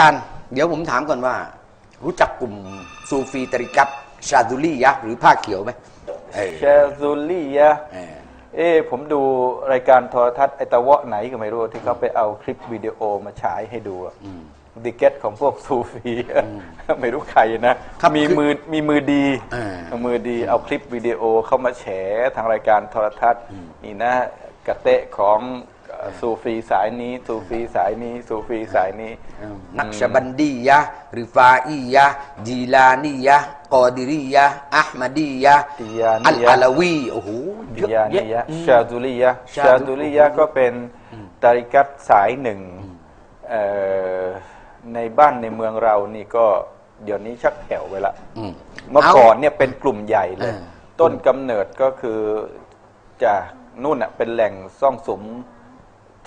จารย์ เดี๋ยวผมถามก่อนว่า รู้จักกลุ่มซูฟีตริกัตชาดุลียะหรือผ้าเขียวไหมเออแชซูลี่ยะเออเอ้ผมดูรายการโทรทัศน์ไอตะเวาะไหนก็ไม่รู้ที่เขาไปเอาคลิปวิดีโอมาฉายให้ดูดิเกตของพวกซูฟีไม่รู้ใครนะครับมีคือมือมีมือดีเออมือดีเอาคลิปวิดีโอเข้ามาแฉทางรายการโทรทัศน์นี่นะกระเตะของเอ่อ ซูฟีสายนี้ซูฟีสายนี้ซูฟีสายนี้ นักชบันดียะริฟาอียะจีลานียะกอดิรียะอัลมาดียะติยานียะอัลอาลาวีโอ้โหเยดิอะยาแยนียะะชาดุลียะชาชาดุดุลียะก็เป็นตาริกัตสายหนึ่งเอ่อในบ้านในเมืองเรานี่ก็เดี๋ยวนี้ชักแถวไปละอืมเมื่อก่อนเนี่ยเป็นกลุ่มใหญ่เลยเออต้นกำเนิดก็คือจากนู่นอะเป็นแหล่งซ่องสุม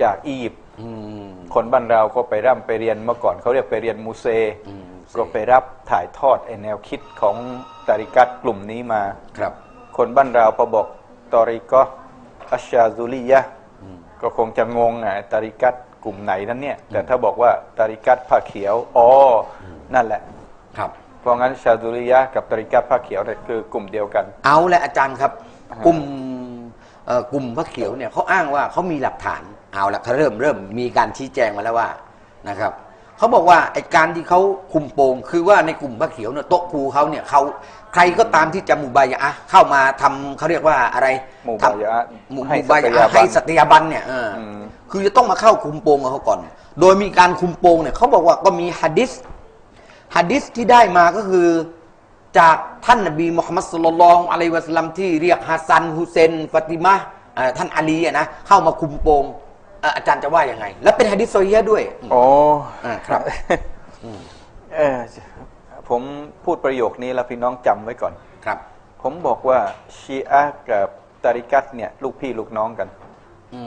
จากอียิปต์อืมคนบ้านเราก็ไปร่ำไปเรียนเมื่อก่อนเขาเรียกไปเรียนมูเซอืมก็ไปรับถ่ายทอดไอแนวคิดของตาริกัตกลุ่มนี้มาครับ คนบ้านเราพอบอกตอริกออัชชาซุลียะก็คงจะงงอะตาริกัตกลุ่มไหนนั้นเนี่ย แต่ถ้าบอกว่าตาริกัตผ้าเขียวอ๋ออนั่นแหละครับเพราะงั้นชาซุลียะกับตาริกัตผ้าเขียวเนี่ยคือกลุ่มเดียวกัน เอาละอาจารย์ครับ กลุ่มเอ่อกลุ่มพระเขียวเนี่ยเขาอ้างว่าเขามีหลักฐาน เอาละเขาเริ่มเริ่มมีการชี้แจงมาแล้วว่านะครับเขาบอกว่าไอการที่เขาคุมโปงคือว่าในกลุ่มพระเขียวเนี่ยโต๊ะครูเขาเนี่ยเขาใครก็ตามที่จะมุบายะห์เข้ามาทำเขาเรียกว่าอะไรมุบายะห์ทำมุให้มุบายะห์สัตยาบันให้สัตยาบันเนี่ยเอออมคือจะต้องมาเข้าคุมโปงกับเขาก่อน โดยมีการคุมโปงเนี่ยเขาบอกว่าก็มีฮะดิษฮะดิษที่ได้มาก็คือจากท่านนบีมุฮัมมัดสุลลัลลอฮุอะลัยฮิวะสัลลัมที่เรียกฮัสซันฮุเซนฟาติมะห์เอ่อท่านอาลีอะนะเข้ามาคุมโปงเอ่ออาจารย์จะว่ายังไง และเป็นฮะดิษโซเฮียะห์ด้วยโอ้อ่าครับ เออผมพูดประโยคนี้แล้วพี่น้องจำไว้ก่อน ครับ ผมบอกว่าชีอะห์กับตาริกัตเนี่ย ลูกพี่ลูกน้องกันอื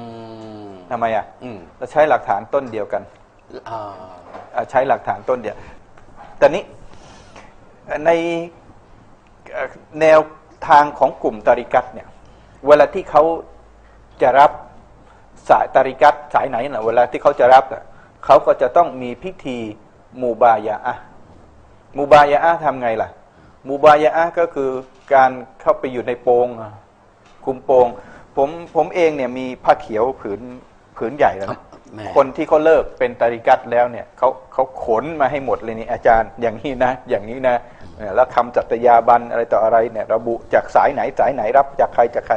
มทำไมอะอืมเราใช้หลักฐานต้นเดียวกันอ่าอ่าใช้หลักฐานต้นเดียว แต่นี้ในเอ่อแนวทางของกลุ่มตาริกัตเนี่ย เวลาที่เขาจะรับ สายตาริกัตสายไหนนะเวลาที่เขาจะรับอะเขาก็จะต้องมีพิธีมูบายาอะห์มูบายาอะห์ทำไงล่ะมูบายาอะห์ก็คือการเข้าไปอยู่ในโปงอะคุมโปงผมผมเองเนี่ยมีผ้าเขียวผืนผืนใหญ่แล้วนะแม่คนที่เขาเลิกเป็นตาริกัตแล้วเนี่ยเขาเขาขนมาให้หมดเลยนี่อาจารย์อย่างนี้นะ อย่างนี้นะเออแล้วคำจัตยาบันอะไรต่ออะไรเนี่ยระบุจากสายไหนสายไหนรับจากใครจากใคร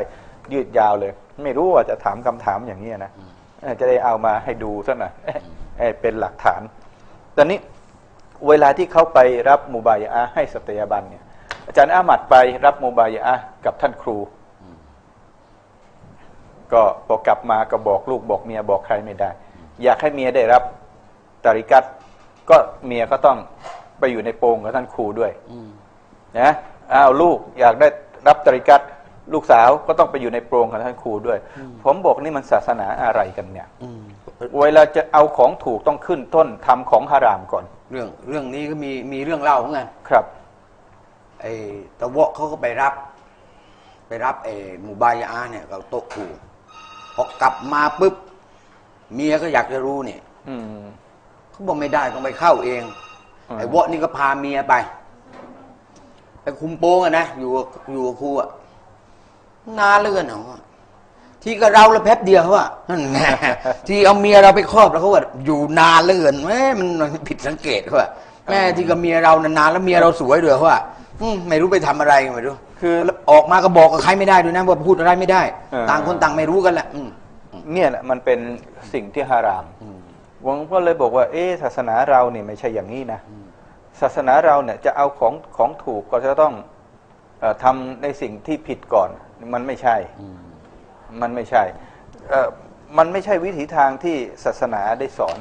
ยืดยาวเลย ไม่รู้ว่าจะถามคำถามอย่างนี้นะเออจะได้เอามาให้ดูซะหน่อยเอ๊ะเอ๊ะเป็นหลักฐาน ตอนนี้เวลาที่เขาไปรับมูบายะห์ให้สัตยาบันเนี่ยอาจารย์อามัดไปรับมูบายะห์กับท่านครู ก็พอกลับมาก็บอกลูกบอกเมียบอกใครไม่ได้ อยากให้เมียได้รับตาริกัตก็เมียก็ต้องไปอยู่ในโปงกับท่านครูด้วยนะอ้าวลูกอยากได้รับตาริกัต ลูกสาวก็ต้องไปอยู่ในโปรงกับท่านครูด้วย ผมบอกนี่มันศาสนาอะไรกันเนี่ยอืมเวลาจะเอาของถูกต้องขึ้นต้นทำของฮารามก่อน เรื่องเรื่องนี้ก็มีมีเรื่องเล่าเหมือนกันครับไอ้ตะเวาะเขาก็ไปรับ ไปรับไอ้หมู่บายาเนี่ยกับโต๊ะครูพอกลับมาปุ๊บเมียก็อยากจะรู้เนี่ยอืมเขาบอกไม่ได้ต้องไปเข้าเองอืมไอ้เวาะนี่ก็พาเมียไปไปคุมโปงอะนะอยู่กับอยู่กับครูอะ นานเหลือเกินเหรอที่ก็เราละแป๊บเดียวเขาว่านั่นไงที่เอาเมียเราไปครอบแล้วเขาว่าอยู่นานเหลือเกินแม่มันผิดสังเกตเขาว่าแม่ที่กับเมียเรานานๆแล้วเมียเราสวยด้วยเขาว่าอืมไม่รู้ไปทำอะไรไม่รู้คือแล้วออกมาก็บอกกับใครไม่ได้ด้วยนะว่าพูดอะไรไม่ได้เออต่างคนต่างไม่รู้กันแหละอืมเนี่ยแหละมันเป็นสิ่งที่ฮารามผมก็เลยบอกว่า เอ๊ะศาสนาเราเนี่ยไม่ใช่อย่างนี้นะศาสนาเราเนี่ยจะเอาของของถูกก็จะต้องเออ ทำในสิ่งที่ผิดก่อน มันไม่ใช่ มันไม่ใช่เอ่อมันไม่ใช่วิถีทางที่ศาสนาได้สอน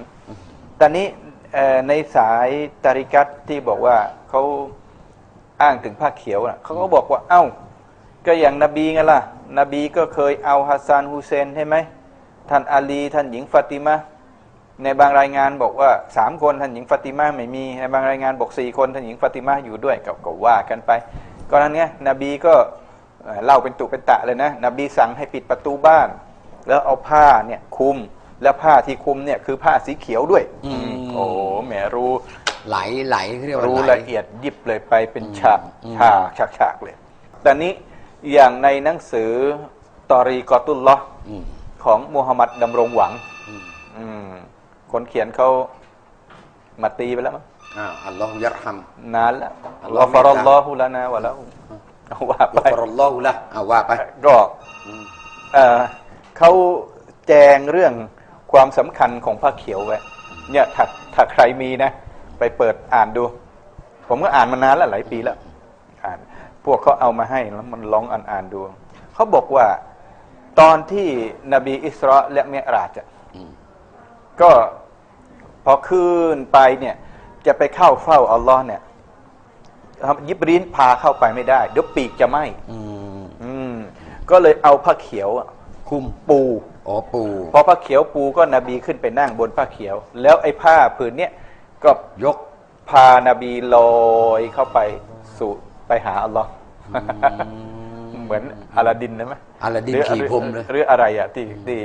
ตอนนี้เอ่อในสายตาริกัตที่บอกว่าเขาอ้างถึงผ้าเขียวนะเขาก็บอกว่า เอ้า ก็อย่างนบีไงล่ะ นบีก็เคยเอาฮัสซานฮุเซนใช่ไหม ท่านอาลี ท่านหญิงฟาติมาในบางรายงานบอกว่าสามคนท่านหญิงฟาติมาไม่มี ในบางรายงานบอกสี่คนท่านหญิงฟาติมาอยู่ด้วยก็ก็ว่ากันไป ก็นั้นไงนบีก็เอ่อเล่าเป็นตุเป็นตะเลยนะ นบีสั่งให้ปิดประตูบ้าน แล้วเอาผ้าเนี่ยคลุม แล้วผ้าที่คลุมเนี่ยคือผ้าสีเขียวด้วยอืมโอ้แหมรู้ไหลไหลเขาเรียกว่ารู้ไหลละเอียดยิบเลยไปเป็นฉากอืมฉากฉากฉากเลยแต่นี้อย่างในหนังสือตอรีกอตุลลอฮ์อืมของมูฮัมหมัดดำรงหวังอืมอืมคนเขียนเขามาตีไปแล้วมั้ง อ่าอัลลอฮฺยัรฮัมนานแล้วอัลลอฮ์กฟารัลลอฮุลานาวะแล้วเอาว่าไปอัลลอฮฺละเอาว่าไปก็อืมเอ่อเขาแจงเรื่องความสำคัญของผ้าเขียวไว้เนี่ยถ้าถ้าใครมีนะ ไปเปิดอ่านดู ผมก็อ่านมานานแล้วหลายปีแล้วอ่านพวกเขาเอามาให้แล้วมันลองอ่านอ่านดู เขาบอกว่าตอนที่นบีอิสราและเมยราจอะอืมก็พอขึ้นไปเนี่ย จะไปเข้าเฝ้าอัลลอฮ์เนี่ยยิบรีนพาเข้าไปไม่ได้เดี๋ยวปีกจะไหมอืมอืมก็เลยเอาผ้าเขียวอะคุมปูอ๋อปูพอผ้าเขียวปูก็นบีขึ้นไปนั่งบนผ้าเขียว แล้วไอ้ผ้าผืนเนี้ยก็ยกพานบีลอยเข้าไปสู่ไปหาอัลลอฮ์เหมือนอลาดินนะไหมอาลาดินหรือขี่พรมเลยหรืออะไรอะที่ที่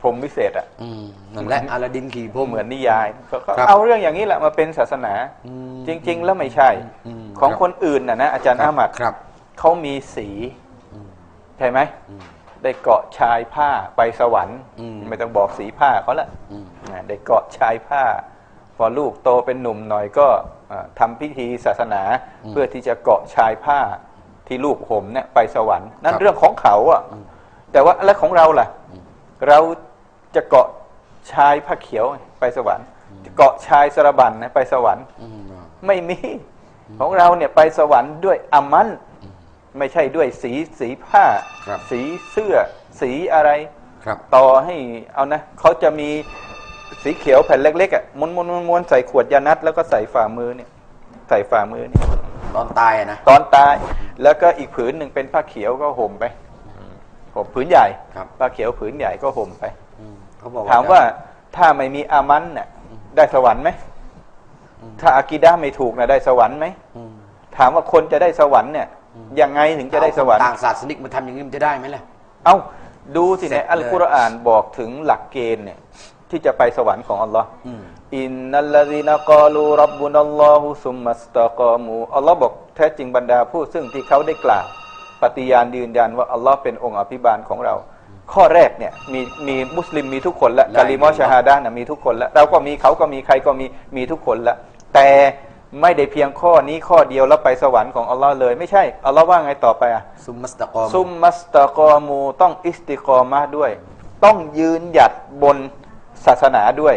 พรหมวิเศษอะอืมนั่นแหละอาลาดินขี่พรมเหมือนนิยายเขาก็ครับเอาเรื่องอย่างนี้แหละมาเป็นศาสนาอืมจริง ๆ แล้วไม่ใช่อืมของครับคนอื่นนะนะอาจารย์อามัดครับเขามีสีใช่ไหมอืมได้เกาะชายผ้าไปสวรรค์อืมไม่ต้องบอกสีผ้าเขาละอืมอ่าได้เกาะชายผ้า พอลูกโตเป็นหนุ่มหน่อยก็อ่าทำพิธีศาสนาเพื่อที่จะเกาะชายผ้าที่ลูกห่มเนี่ยไปสวรรค์นั่นเรื่องของเขาอะแต่ว่าแล้วของเราล่ะ เรา จะเกาะชายผ้าเขียวไปสวรรค์ จะเกาะชายสระบันนะไปสวรรค์อืมไม่มีของเราเนี่ยไปสวรรค์ด้วยอามันไม่ใช่ด้วยสีสีผ้าครับสีเสื้อ สีอะไรครับต่อให้เอานะเขาจะมีสีเขียวแผ่นเล็กๆอะม้วนม้วนม้วนม้วนใส่ขวดยานัดแล้วก็ใส่ฝ่ามือเนี่ย ใส่ฝ่ามือเนี่ยตอนตายอะนะตอนตาย แล้วก็อีกผืนหนึ่งเป็นผ้าเขียวก็ห่มไปห่มผืนใหญ่ครับผ้าเขียวผืนใหญ่ก็ห่มไปอืม เขาบอกถามว่าถ้าไม่มีอามันเนี่ยได้สวรรค์ไหมถ้าอากีดาไม่ถูกนะได้สวรรค์ไหมอืมถามว่าคนจะได้สวรรค์เนี่ยยังไงถึงจะได้สวรรค์ต่างศาสนิกมาทำอย่างนี้มันจะได้ไหมล่ะ เอ้าดูสิเสร็ในจเลยอัลกุรอานบอกถึงหลักเกณฑ์เนี่ย ที่จะไปสวรรค์ของอัลลอฮ์อืมอินนัลลดีนกาลูรับบุนัลลอฮุซุมมัสตะกามูอัลลอฮ์บอกแท้จริงบรรดาผู้ซึ่งที่เขาได้กล่าวปฏิญาณยืนยันว่าอัลลอฮ์เป็นองค์อภิบาลของเรา ข้อแรกเนี่ยมีมีมุสลิมมีทุกคนละได้กาลิมอชาฮาดานะมีทุกคนละเราก็มีเขาก็มีใครก็มีมีทุกคนละแต่ไม่ได้เพียงข้อนี้ข้อเดียวแล้วไปสวรรค์ของอัลลอฮ์เลยไม่ใช่อัลลอฮ์ว่าไงต่อไปอะซุมมัสตะกอมซุมมัสตะกอมูต้องอิสติกอมาด้วย ต้องยืนหยัดบนศาสนาด้วย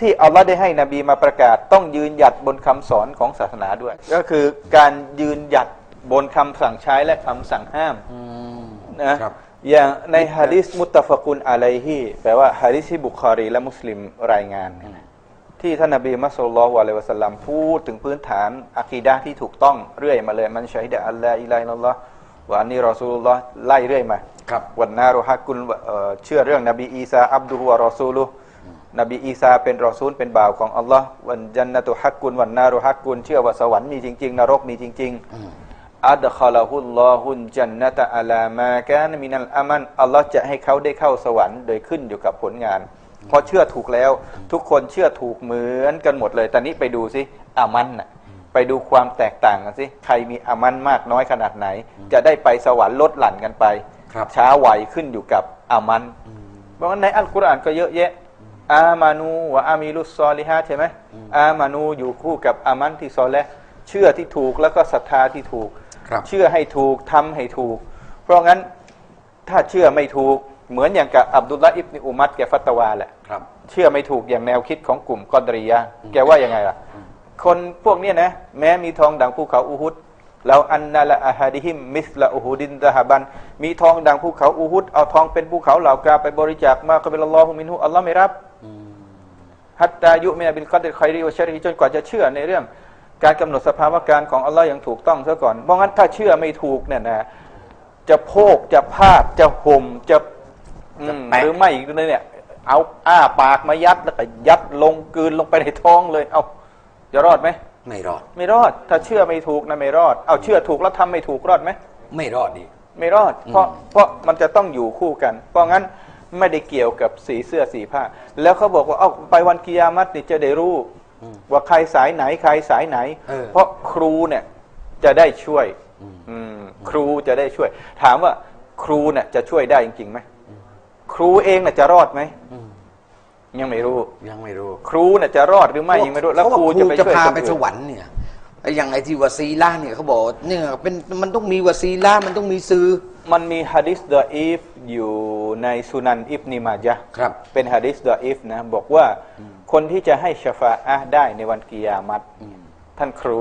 ที่อัลลอฮ์ได้ให้นบีมาประกาศ ต้องยืนหยัดบนคำสอนของศาสนาด้วย ก็คือการยืนหยัดบนคำสั่งใช้และคำสั่งห้ามอืมนะครับ อย่างในฮะดิษมุตตะฟะกุนอะลัยฮีแปลว่าฮะดิษที่บุคอรีและมุสลิมรายงานเนี่ยนะที่ท่านนบีมัสลลัลลอฮุอะลัยฮิวะสัลลัมพูดถึงพื้นฐานอะกีดะห์ที่ถูกต้องเรื่อยมาเลยมันชัยดะอัลลอฮ์อิลัยนัลลอฮ์วะอันนี้รอซูลุลลอฮ์ไล่เรื่อยมาครับวันนารุฮักกุลเอ่อเชื่อเรื่องนบีอีสาอับดุฮุวะรอซูลุฮ์นบีอีสาเป็นรอซูลเป็นบ่าวของอัลลอฮ์วันจันนตุฮักกุลวันนารุฮักกุลเชื่อว่าสวรรค์มีจริง ๆ นรกมีจริงอืมๆ อัดคอลาฮุลลอฮุนจันนตะอาลามากานมินัลอามันอัลลอฮ์จะให้เขาได้เข้าสวรรค์โดยขึ้นอยู่กับผลงานเพราะเชื่อถูกแล้ว ทุกคนเชื่อถูกเหมือนกันหมดเลยตอนนี้ไปดูสิอามันน่ะไปดูความแตกต่างกันสิใครมีอามันมากน้อยขนาดไหน จะได้ไปสวรรค์ลดหลั่นกันไปครับช้าไหวขึ้นอยู่กับอามันเพราะว่าในอัลกุรอานก็เยอะแยะอามานูวะอามีลุสซอลิฮะใช่ไหมอามานูอยู่คู่กับอามันที่ซอและเชื่อที่ถูกแล้วก็ศรัทธาที่ถูกครับ เชื่อให้ถูกทำให้ถูก เพราะงั้นถ้าเชื่อไม่ถูกเหมือนอย่างกับอับดุลละอิบนิอุมัดแกฟัตวาแหละครับเชื่อไม่ถูกอย่างแนวคิดของกลุ่มกอดรียะห์แกว่ายังไงล่ะ คนพวกเนี้ยนะ แม้มีทองดังภูเขาอูฮุดแล้วอันนาละอาฮาดิฮิมมิสละอูฮูดินตะฮาบัน มีทองดังภูเขาอูฮุดเอาทองเป็นภูเขาเหล่ากาไปบริจาคมากบิลลอฮุมินฮุอัลลอฮ์ไม่รับฮัตตายุมินาบิลกัดรคอยรีวะชริจนกว่าจะเชื่อในเรื่อง การกำหนดสภาวะการของอัลลอฮ์อย่างถูกต้องซะก่อนเพราะงั้นถ้าเชื่อไม่ถูกเนี่ยนะจะโพกจะพาดจะห่มจะอืมจะแปะหรือไม่อีกเนี่ย เอาอ้าปากมายัดแล้วก็ยัดลงกลืนลงไปในท้องเลย เอาจะรอดไหมไม่รอด ไม่รอด ถ้าเชื่อไม่ถูกนะไม่รอด เอาเชื่อถูกแล้วทำไม่ถูกรอดไหมไม่รอดดีไม่รอด เพราะเพราะมันจะต้องอยู่คู่กัน เพราะงั้นไม่ได้เกี่ยวกับสีเสื้อสีผ้า แล้วเขาบอกว่าเอาไปวันกิยามัตนี่จะได้รู้ ว่าใครสายไหนใครสายไหนเออเพราะครูเนี่ยจะได้ช่วยอืมครูจะได้ช่วย ถามว่าครูเนี่ยจะช่วยได้จริงๆไหมครูเองน่ะจะรอดไหมยังไม่รู้ ยังไม่รู้ ครูเนี่ยจะรอดหรือไม่ยังไม่รู้ แล้วเขาคบอกรูจะไปช่วยพาคนไปอื่สนวรรค์เนี่ยไอ้อย่างไอ้ที่วาซีล่าเนี่ยเขาบอกเนี่ยเป็นมันต้องมีวาซีล่ามันต้องมีซื้อ มันมีฮะดิษดออีฟอยู่ในสุนันอิบนิมาจาห์ครับ เป็นฮะดิษดออีฟนะ บอกว่า คนที่จะให้ชฟาอะห์ได้ในวันกิยามัตท่านครู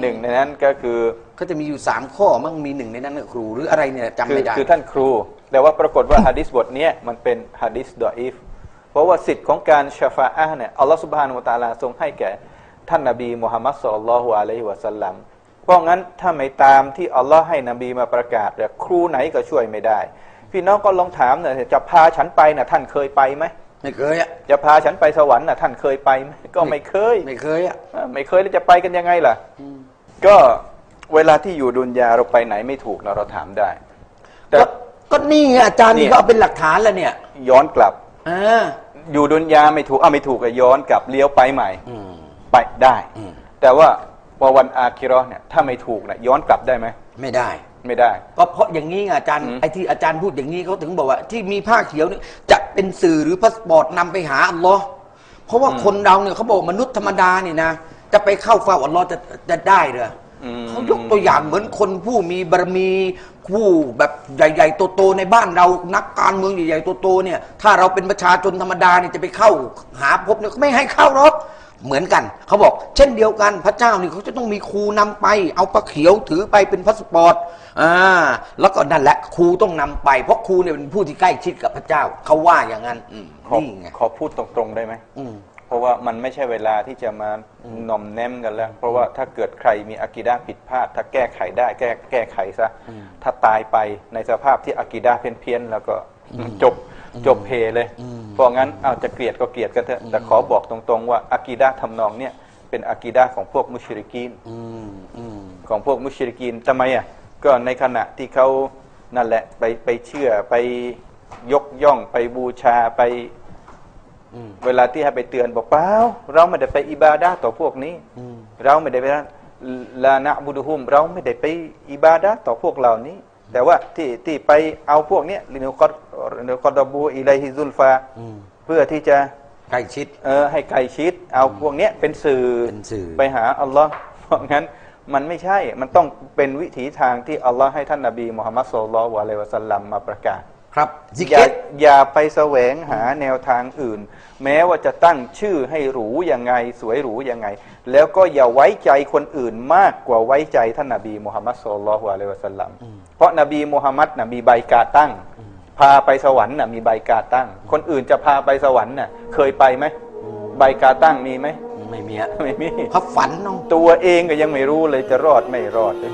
หนึ่งในนั้นก็คือก็จะมีอยู่สามข้อมั่งมีหนึ่งในนั้นก็ครูหรืออะไรเนี่ยจำคือไม่ได้คือท่านครู แต่ว่าปรากฏว่าฮะดิษบทเนี้ยมันเป็นฮะดิษดออีฟเพราะว่าสิทธิ์ของการชฟาอะห์เนี่ยอัลลอฮฺสุบฮานุวะตะอาลาทรงให้แก่ท่านนบีมุฮัมมัดสุลลัลลอฮุอะลัยฮิวะสัลลัมเพราะงั้นถ้าไม่ตามที่อัลลอฮ์ให้นบีมาประกาศเนี่ยครูไหนก็ช่วยไม่ได้ พี่น้องก็ลองถามหน่อยจะพาฉันไปนะท่านเคยไปไหม ไม่เคยอะจะพาฉันไปสวรรค์นะท่านเคยไปไหมก็ไม่เคย ไม่เคยอะเออไม่เคยแล้วจะไปกันยังไงล่ะก็เวลาที่อยู่ดุนยาเราไปไหนไม่ถูกเราเราถามได้ แต่ก็ก็นี่ไงอาจารย์เนี่นี่ยก็เอาเป็นหลักฐานแล้วเนี่ย ย้อนกลับอ่าอยู่ดุนยาไม่ถูกเอาไม่ถูกก็ย้อนกลับเลี้ยวไปใหม่อืมไปได้อืมแต่ว่าพอวันอาคิเราะห์เนี่ยถ้าไม่ถูกเนี่ยย้อนกลับได้ไหมไม่ได้ไม่ได้ ก็เพราะอย่างนี้ไงอาจารย์อืมไอ้ที่อาจารย์พูดอย่างนี้เขาถึงบอกว่า ที่มีผ้าเขียวนี่จะ เป็นสื่อหรือพาสปอร์ตนำไปหาอัลลอฮ์เพราะว่าคนเราเนี่ยเขาบอกมนุษย์ธรรมดานี่นะจะไปเข้าเฝ้าอัลลอฮ์จะจะได้เหรออม เขายกตัวอย่างเหมือนคนผู้มีบารมีผู้แบบใหญ่ๆโตๆในบ้านเรานักการเมืองใหญ่ๆโตๆเนี่ย ถ้าเราเป็นประชาชนธรรมดาเนี่ยจะไปเข้าหาพบเนี่ยเขาไม่ให้เข้าหรอก เหมือนกัน เขาบอก เช่นเดียวกันพระเจ้านี่เขาจะต้องมีครูนำไป เอาปลาเขียวถือไปเป็นพาสปอร์ตอ่าแล้วก็นั่นแหละครูต้องนำไป เพราะครูเนี่ยเป็นผู้ที่ใกล้ชิดกับพระเจ้า เขาว่าอย่างนั้นอืมขอนี่ไงขอพูดตรงๆได้ไหมอืมเพราะว่ามันไม่ใช่เวลาที่จะมาหน่อมแนมกันแล้ว เพราะว่าถ้าเกิดใครมีอากีดาผิดพลาด ถ้าแก้ไขได้แก้แก้ไขซะถ้าตายไปในสภาพที่อากีดาเพี้ยนๆแล้วก็จบ จบเพเลยเพราะงั้นเอาจะเกลียดก็เกลียดกันเถอะแต่ขอบอกตรงๆว่าอากีดาทำนองเนี่ยเป็นอากีดาของพวกมุชริกีนอืมอืมของพวกมุชริกีนทำไมอะก็ในขณะที่เขานั่นแหละไปไปเชื่อไปยกย่องไปบูชาไปอืมเวลาที่ให้ไปเตือนบอกเปล่าเราไม่ได้ไปอิบาดาต่อพวกนี้อืมเราไม่ได้ไปลานะบุดุฮุมเราไม่ได้ไปอิบาดาต่อพวกเหล่านี้ แต่ว่าที่ที่ไปเอาพวกเนี้ยลินุกอดลินุกอดบูอิไลฮิซุลฟาอืมเพื่อที่จะใกล้ชิดเออให้ไกลชิด เอาพวกเนี้ยเป็นสื่อเป็นสื่อไปหาอัลลอฮ์เพราะงั้นมันไม่ใช่มันต้องเป็นวิถีทางที่อัลลอฮ์ให้ท่านนบีมุฮัมมัดสุลลัลลอฮุอะลัยฮิวะสัลลัมมาประกาศ ครับซิกอย่าเก็ตอย่าไปแสวงหาแนวทางอื่น แม้ว่าจะตั้งชื่อให้หรูยังไง สวยหรูยังไง แล้วก็อย่าไว้ใจคนอื่นมากกว่าไว้ใจท่านนบีมุฮัมมัดสุลลัลลอฮุอะลัยฮิวะสัลลัมเพราะนบีมุฮัมมัดนะมีใบกาตั้ง พาไปสวรรค์น่ะมีใบกาตั้ง คนอื่นจะพาไปสวรรค์น่ะเคยไปไหมใบกาตั้งมีไหมไม่มีอะไม่มีเขาฝันเน้องตัวเองก็ยังไม่รู้เลยจะรอดไม่รอดเลย